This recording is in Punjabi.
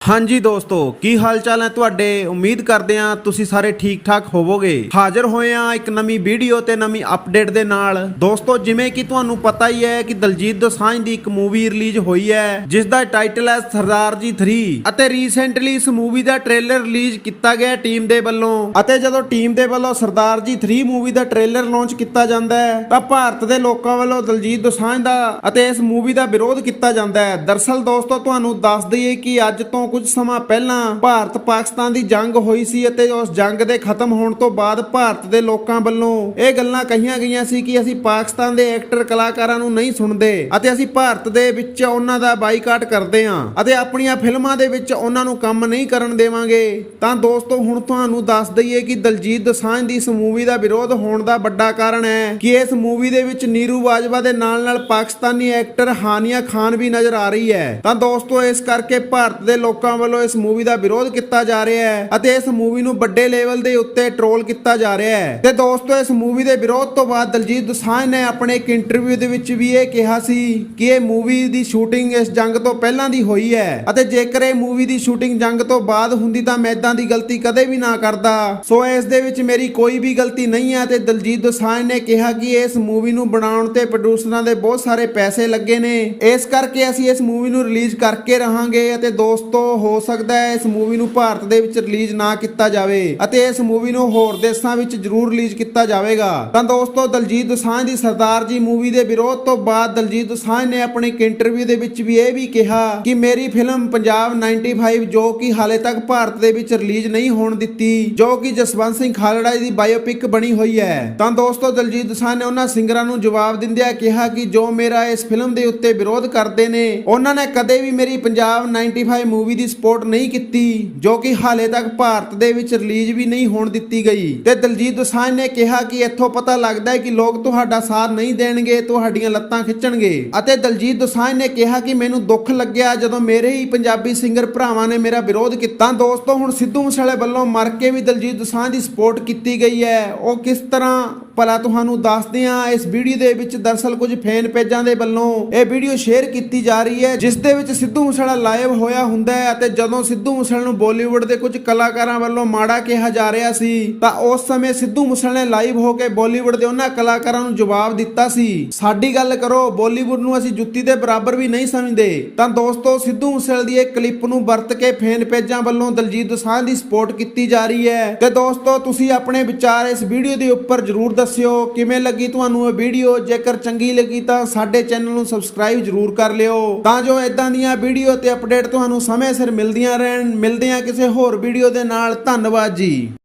ਹਾਂਜੀ ਦੋਸਤੋ, ਕੀ ਹਾਲ ਚਾਲ ਹੈ ਤੁਹਾਡੇ? ਉਮੀਦ ਕਰਦੇ ਹਾਂ ਤੁਸੀਂ ਸਾਰੇ ਠੀਕ ਠਾਕ ਹੋਵੋਗੇ। ਹਾਜ਼ਰ ਹੋਏ ਹਾਂ ਇੱਕ ਨਵੀਂ ਵੀਡੀਓ ਤੇ ਨਵੀਂ ਅਪਡੇਟ ਦੇ ਨਾਲ। ਦੋਸਤੋ, ਜਿਵੇਂ ਕਿ ਤੁਹਾਨੂੰ ਪਤਾ ਹੀ ਹੈ ਕਿ ਦਲਜੀਤ ਦੋਸਾਂਝ ਦੀ ਇੱਕ ਮੂਵੀ ਰਿਲੀਜ਼ ਹੋਈ ਹੈ, ਜਿਸ ਦਾ ਟਾਈਟਲ ਹੈ ਸਰਦਾਰ ਜੀ 3 ਅਤੇ ਰੀਸੈਂਟਲੀ ਇਸ ਮੂਵੀ ਦਾ ਟ੍ਰੇਲਰ ਰਿਲੀਜ਼ ਕੀਤਾ ਗਿਆ ਟੀਮ ਦੇ ਵੱਲੋਂ। ਅਤੇ ਜਦੋਂ ਟੀਮ ਦੇ ਵੱਲੋਂ ਸਰਦਾਰ ਜੀ 3 ਮੂਵੀ ਦਾ ਟ੍ਰੇਲਰ ਲਾਂਚ ਕੀਤਾ ਜਾਂਦਾ ਹੈ, ਤਾਂ ਭਾਰਤ ਦੇ ਲੋਕਾਂ ਵੱਲੋਂ ਦਲਜੀਤ ਦੋਸਾਂਝ ਦਾ ਅਤੇ ਇਸ ਮੂਵੀ ਦਾ ਵਿਰੋਧ ਕੀਤਾ ਜਾਂਦਾ ਹੈ। ਦਰਸਲ ਦੋਸਤੋ, ਤੁਹਾਨੂੰ ਦੱਸ ਦਈਏ ਕਿ ਅੱਜ ਤੋਂ ਕੁਝ ਸਮਾਂ ਪਹਿਲਾਂ ਭਾਰਤ ਪਾਕਿਸਤਾਨ ਦੀ ਜੰਗ ਹੋਈ ਸੀ ਅਤੇ ਉਸ ਜੰਗ ਦੇ ਖਤਮ ਹੋਣ ਤੋਂ ਬਾਅਦ ਭਾਰਤ ਦੇ ਲੋਕਾਂ ਵੱਲੋਂ ਇਹ ਗੱਲਾਂ ਕਹੀਆਂ ਗਈਆਂ ਸੀ ਕਿ ਅਸੀਂ ਪਾਕਿਸਤਾਨ ਦੇ ਐਕਟਰ ਕਲਾਕਾਰਾਂ ਨੂੰ ਨਹੀਂ ਸੁਣਦੇ ਅਤੇ ਅਸੀਂ ਭਾਰਤ ਦੇ ਵਿੱਚ ਉਹਨਾਂ ਦਾ ਬਾਈਕਾਟ ਕਰਦੇ ਹਾਂ ਅਤੇ ਆਪਣੀਆਂ ਫਿਲਮਾਂ ਦੇ ਵਿੱਚ ਉਹਨਾਂ ਨੂੰ ਕੰਮ ਨਹੀਂ ਕਰਨ ਦੇਵਾਂਗੇ। ਤਾਂ ਦੋਸਤੋ, ਹੁਣ ਤੁਹਾਨੂੰ ਦੱਸ ਦਈਏ ਕਿ ਦਲਜੀਤ ਦਸਾਂਝ ਦੀ ਇਸ ਮੂਵੀ ਦਾ ਵਿਰੋਧ ਹੋਣ ਦਾ ਵੱਡਾ ਕਾਰਨ ਹੈ ਕਿ ਇਸ ਮੂਵੀ ਦੇ ਵਿੱਚ ਨੀਰੂ ਬਾਜਵਾ ਦੇ ਨਾਲ ਨਾਲ ਪਾਕਿਸਤਾਨੀ ਐਕਟਰ ਹਾਨੀਆ ਖਾਨ ਵੀ ਨਜ਼ਰ ਆ ਰਹੀ ਹੈ। ਤਾਂ ਦੋਸਤੋ, ਇਸ ਕਰਕੇ ਭਾਰਤ ਦੇ ਲੋਕ ਲੋਕਾਂ ਵੱਲੋਂ ਇਸ ਮੂਵੀ ਦਾ ਵਿਰੋਧ ਕੀਤਾ ਜਾ ਰਿਹਾ ਹੈ ਅਤੇ ਇਸ ਮੂਵੀ ਨੂੰ ਵੱਡੇ ਲੈਵਲ ਦੇ ਉੱਤੇ ਟ੍ਰੋਲ ਕੀਤਾ ਜਾ ਰਿਹਾ ਹੈ। ਤੇ ਦੋਸਤੋ, ਇਸ ਮੂਵੀ ਦੇ ਵਿਰੋਧ ਤੋਂ ਬਾਅਦ ਦਲਜੀਤ ਦੋਸਾਂਝ ਨੇ ਆਪਣੇ ਇੱਕ ਇੰਟਰਵਿਊ ਦੇ ਵਿੱਚ ਵੀ ਇਹ ਕਿਹਾ ਸੀ ਕਿ ਇਹ ਮੂਵੀ ਦੀ ਸ਼ੂਟਿੰਗ ਇਸ ਜੰਗ ਤੋਂ ਪਹਿਲਾਂ ਦੀ ਹੋਈ ਹੈ ਅਤੇ ਜੇਕਰ ਇਹ ਮੂਵੀ ਦੀ ਸ਼ੂਟਿੰਗ ਜੰਗ ਤੋਂ ਬਾਅਦ ਹੁੰਦੀ ਤਾਂ ਮੈਂ ਇਦਾਂ ਦੀ ਗਲਤੀ ਕਦੇ ਵੀ ਨਾ ਕਰਦਾ। ਸੋ ਇਸ ਦੇ ਵਿੱਚ ਮੇਰੀ ਕੋਈ ਵੀ ਗਲਤੀ ਨਹੀਂ ਹੈ ਤੇ ਦਲਜੀਤ ਦੋਸਾਂਝ ਨੇ ਕਿਹਾ ਕਿ ਇਸ ਮੂਵੀ ਨੂੰ ਬਣਾਉਣ ਤੇ ਪ੍ਰੋਡਿਊਸਰਾਂ ਦੇ ਬਹੁਤ ਸਾਰੇ ਪੈਸੇ ਲੱਗੇ ਨੇ। ਇਸ ਕਰਕੇ ਅਸੀਂ ਇਸ ਮੂਵੀ ਨੂੰ ਰਿਲੀਜ਼ ਕਰਕੇ ਰਹਾਂਗੇ ਅਤੇ ਦੋਸਤੋ ਹੋ ਸਕਦਾ ਹੈ ਇਸ ਮੂਵੀ ਨੂੰ ਭਾਰਤ ਦੇ ਵਿੱਚ ਰਿਲੀਜ਼ ਨਾ ਕੀਤਾ ਜਾਵੇ ਅਤੇ ਇਸ ਮੂਵੀ ਨੂੰ ਹੋਰ ਦੇਸ਼ਾਂ ਵਿੱਚ ਜ਼ਰੂਰ ਰਿਲੀਜ਼ ਕੀਤਾ ਜਾਵੇਗਾ। ਤਾਂ ਦੋਸਤੋ, ਦਲਜੀਤ ਦੋਸਾਂਝ ਦੀ ਸਰਦਾਰ ਜੀ ਮੂਵੀ ਦੇ ਵਿਰੋਧ ਤੋਂ ਬਾਅਦ ਦਲਜੀਤ ਦੋਸਾਂਝ ਨੇ ਆਪਣੇ ਇੱਕ ਇੰਟਰਵਿਊ ਦੇ ਵਿੱਚ ਵੀ ਇਹ ਵੀ ਕਿਹਾ ਕਿ ਮੇਰੀ ਫਿਲਮ ਪੰਜਾਬ 95 ਜੋ ਕਿ ਹਾਲੇ ਤੱਕ ਭਾਰਤ ਦੇ ਵਿੱਚ ਰਿਲੀਜ਼ ਨਹੀਂ ਹੋਣ ਦਿੱਤੀ, ਜੋ ਕਿ ਜਸਵੰਤ ਸਿੰਘ ਖਾਲੜਾ ਜੀ ਦੀ ਬਾਇਓਪਿਕ ਬਣੀ ਹੋਈ ਹੈ। ਤਾਂ ਦੋਸਤੋ, ਦਲਜੀਤ ਦੋਸਾਂਝ ਨੇ ਉਹਨਾਂ ਸਿੰਗਰਾਂ ਨੂੰ ਜਵਾਬ ਦਿੰਦਿਆਂ ਕਿਹਾ ਕਿ ਜੋ ਮੇਰਾ ਇਸ ਫਿਲਮ ਦੇ ਉੱਤੇ ਵਿਰੋਧ ਕਰਦੇ ਨੇ, ਉਹਨਾਂ ਨੇ ਕਦੇ ਵੀ ਮੇਰੀ ਪੰਜਾਬ 95 ਮੂਵੀ ਦੀ ਸਪੋਰਟ ਨਹੀਂ ਕੀਤੀ, ਜੋ ਕਿ ਹਾਲੇ ਤੱਕ ਭਾਰਤ ਦੇ ਵਿੱਚ ਰਿਲੀਜ਼ ਵੀ ਨਹੀਂ ਹੋਣ ਦਿੱਤੀ ਗਈ। ਤੇ ਦਲਜੀਤ ਦੋਸਾਂਝ ਨੇ ਕਿਹਾ ਕਿ ਇੱਥੋਂ ਪਤਾ ਲੱਗਦਾ ਹੈ ਕਿ ਲੋਕ ਤੁਹਾਡਾ ਸਾਥ ਨਹੀਂ ਦੇਣਗੇ, ਤੁਹਾਡੀਆਂ ਲੱਤਾਂ ਖਿੱਚਣਗੇ। ਅਤੇ ਦਲਜੀਤ ਦੋਸਾਂਝ ਨੇ ਕਿਹਾ ਕਿ ਮੈਨੂੰ ਦੁੱਖ ਲੱਗਿਆ ਜਦੋਂ ਮੇਰੇ ਹੀ ਪੰਜਾਬੀ ਸਿੰਗਰ ਭਰਾਵਾਂ ਨੇ ਮੇਰਾ ਵਿਰੋਧ ਕੀਤਾ। ਦੋਸਤੋ, ਹੁਣ ਸਿੱਧੂ ਮੂਸੇਵਾਲੇ ਵੱਲੋਂ ਮਰ ਕੇ ਵੀ ਦਲਜੀਤ ਦੋਸਾਂਝ ਦੀ ਸਪੋਰਟ ਕੀਤੀ ਗਈ ਹੈ। ਉਹ ਕਿਸ ਤਰ੍ਹਾਂ ਭਲਾ ਤੁਹਾਨੂੰ ਦੱਸਦੇ ਹਾਂ, ਇਸ ਵੀਡੀਓ ਦੇ ਵਿੱਚ ਦਰਸਲ ਕੁਝ ਫੈਨ ਪੇਜਾਂ ਦੇ ਵੱਲੋਂ ਇਹ ਵੀਡੀਓ ਸ਼ੇਅਰ ਕੀਤੀ ਜਾ ਰਹੀ ਹੈ, ਜਿਸ ਦੇ ਵਿੱਚ ਸਿੱਧੂ ਮੂਸੇਵਾਲਾ ਲਾਈਵ ਹੋਇਆ ਹੁੰਦਾ ਹੈ ਅਤੇ ਜਦੋਂ ਸਿੱਧੂ ਮੂਸੇਵਾਲੇ ਨੂੰ ਬਾਲੀਵੁੱਡ ਦੇ ਕੁਝ ਕਲਾਕਾਰਾਂ ਵੱਲੋਂ ਮਾੜਾ ਕਿਹਾ ਜਾ ਰਿਹਾ ਸੀ, ਤਾਂ ਉਸ ਸਮੇਂ ਸਿੱਧੂ ਮੂਸੇਵਾਲੇ ਨੇ ਲਾਈਵ ਹੋ ਕੇ ਬਾਲੀਵੁੱਡ ਦੇ ਉਹਨਾਂ ਕਲਾਕਾਰਾਂ ਨੂੰ ਜਵਾਬ ਦਿੱਤਾ ਸੀ। ਸਾਡੀ ਗੱਲ ਕਰੋ ਬਾਲੀਵੁੱਡ ਨੂੰ ਅਸੀਂ ਜੁੱਤੀ ਦੇ ਬਰਾਬਰ ਵੀ ਨਹੀਂ ਸਮਝਦੇ। ਤਾਂ ਦੋਸਤੋ, ਸਿੱਧੂ ਮੂਸੇਵਾਲੇ ਦੀ ਇਹ ਕਲਿੱਪ ਨੂੰ ਵਰਤ ਕੇ ਫੈਨ ਪੇਜਾਂ ਵੱਲੋਂ ਦਲਜੀਤ ਦੋਸਾਂਝ ਦੀ ਸਪੋਰਟ ਕੀਤੀ ਜਾ ਰਹੀ ਹੈ। ਤੇ ਦੋਸਤੋ, ਤੁਸੀਂ ਆਪਣੇ ਵਿਚਾਰ ਇਸ ਵੀਡੀਓ ਦੇ ਉੱਪਰ ਜਰੂਰ ਦੱਸਿਓ, ਕਿਵੇਂ ਲੱਗੀ ਤੁਹਾਨੂੰ ਇਹ ਵੀਡੀਓ? ਜੇਕਰ ਚੰਗੀ ਲੱਗੀ ਤਾਂ ਸਾਡੇ ਚੈਨਲ ਨੂੰ ਸਬਸਕ੍ਰਾਈਬ ਜਰੂਰ ਕਰ ਲਿਓ। ਤਾਂ ਜੋ ਇਦਾਂ ਦੀਆਂ ਵੀਡੀਓ ਤੇ ਅਪਡੇਟ ਤੁਹਾਨੂੰ ਸਮੇਂ ਸਿਰ ਮਿਲਦੀਆਂ ਰਹਿਣ। ਮਿਲਦੇ ਹਾਂ ਕਿਸੇ ਹੋਰ ਵੀਡੀਓ ਦੇ ਨਾਲ। ਧੰਨਵਾਦ ਜੀ।